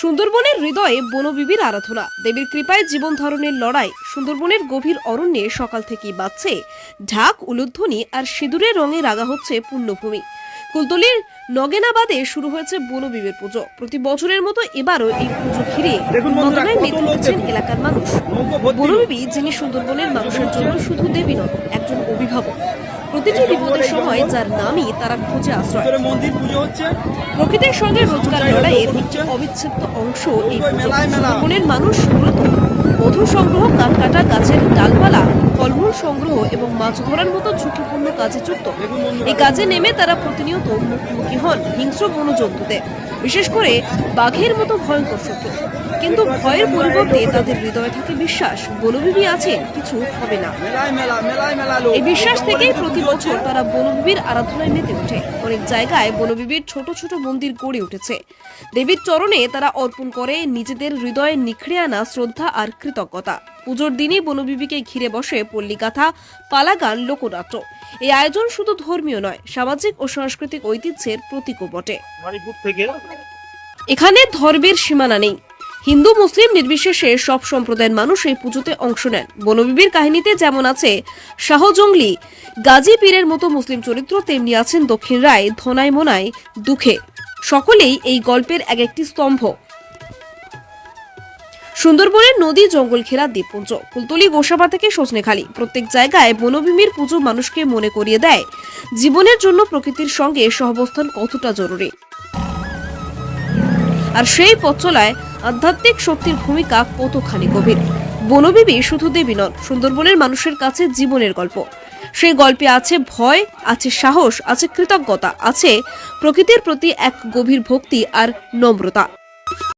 সুন্দরবনের হৃদয়ে বনবিবির আরাধনা। দেবীর কৃপায় জীবন ধারণের লড়াই সুন্দরবনের গভীর অরণ্যে সকাল থেকেই বাজছে। ঢাক উলুধ্বনি আর সিঁদুরের রঙে রাগা হচ্ছে পুণ্যভূমি কুলতলির নগেনাবাদে শুরু হয়েছে বনবিবির পুজো। প্রতি বছরের মতো এবারও এই পুজো ঘিরে মেতে এলাকার মানুষ। বনবিবি যিনি সুন্দরবনের মানুষের জন্য শুধু দেবী নন একজন অভিভাবক। প্রতিটি বিপদের সময় যার নামই তারা খুঁজে আশ্রয়। মন্দির পুজো হচ্ছে। প্রকৃতির সঙ্গে রোজগার লড়াইয়ের অবিচ্ছেদ্য অংশ এই পুজো। মানুষ মূলত মধু সংগ্রহ কাঠ কাটা গাছের ডালপালা ফলমূল সংগ্রহ এবং মাছ ধরার মতো ঝুঁকিপূর্ণ কাজে যুক্ত। এই কাজে নেমে তারা প্রতিনিয়ত মুখোমুখি হন হিংস্র বনজন্তুদের বিশেষ করে বাঘের মতো ভয়ঙ্কর শত্রু। কিন্তু ভয়ের পরিবর্তে তাদের হৃদয়ে থাকে বিশ্বাস বনবিবি আছেন কিছু হবে না। এই বিশ্বাস থেকেই প্রতি বছর তারা বনবিবির আরাধনায় মেতে ওঠে। অনেক জায়গায় বনবিবির ছোট ছোট মন্দির গড়ে উঠেছে। দেবীর চরণে তারা অর্পণ করে নিজেদের হৃদয়ে নিখড়ে আনা শ্রদ্ধা আর কৃতজ্ঞতা। পুজোর দিনই বনবিবিকে ঘিরে বসে পল্লীগাথা, পালাগান, লোকনাট্য। এই আয়োজন শুধু ধর্মীয় নয়, সামাজিক ও সাংস্কৃতিক ঐতিহ্যের প্রতীকও বটে। এখানে ধর্মের সীমানা নেই। হিন্দু, মুসলিম নির্বিশেষে সব সম্প্রদায়ের মানুষ এই পুজোতে অংশ নেন। বনবিবির কাহিনীতে যেমন আছে, শাহ গাজী পীরের মতো মুসলিম চরিত্র তেমনি আছেন দক্ষিণ রায় ধনায় মোনাই, দুঃখে। সকলেই এই গল্পের এক একটি স্তম্ভ। সুন্দরবনের নদী জঙ্গল ঘেরা দ্বীপপুঞ্জ। কুলতলি গোসাবা থেকে সজনেখালি। প্রত্যেক জায়গায় বনভূমির পুজো মানুষকে মনে করিয়ে দেয়। জীবনের জন্য প্রকৃতির সঙ্গে সহাবস্থান কতটা জরুরি? আর সেই পথ চলায় আধ্যাত্মিক শক্তির ভূমিকা কতখানি গভীর? বনবিবি শুধু দেবী নন, সুন্দরবনের মানুষের কাছে জীবনের গল্প। সেই গল্পে আছে ভয়, আছে সাহস, আছে কৃতজ্ঞতা, আছে প্রকৃতির প্রতি এক গভীর ভক্তি আর নম্রতা।